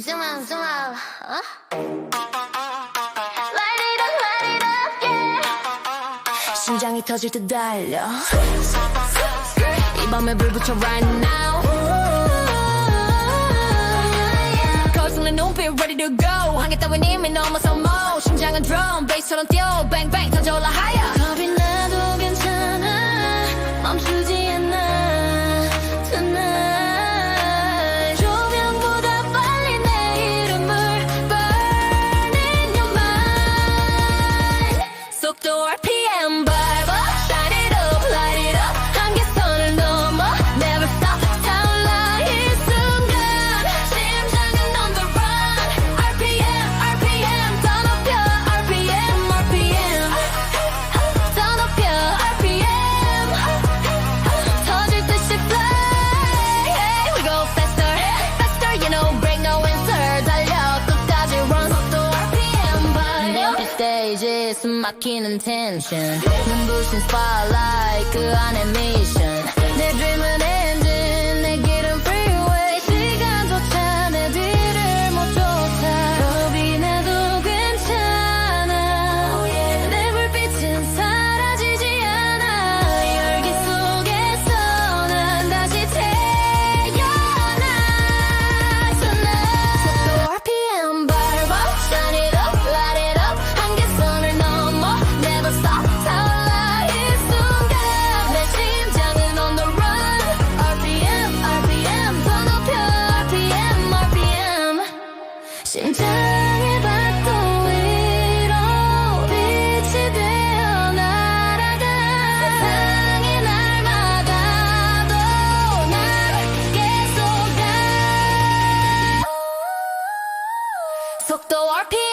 Zoom out, zoom out. 어? Light it up, light it up, yeah. 심장이 터질 듯 달려 이 밤에 불 붙여 right now 거슬러 눈빛 ready to go 한개 따윈 이미 넘어서 뭐 심장은 drum bass처럼 뛰어 bang bang 터져올라 am Bible. Shine it up, light it up. 숨 막히는 tension 눈부신 spotlight 그 안에 mission 내 dream 심장의 박도 위로 빛이 되어 날아가 세상의 날마다도 난 계속 가 속도 RPM 봐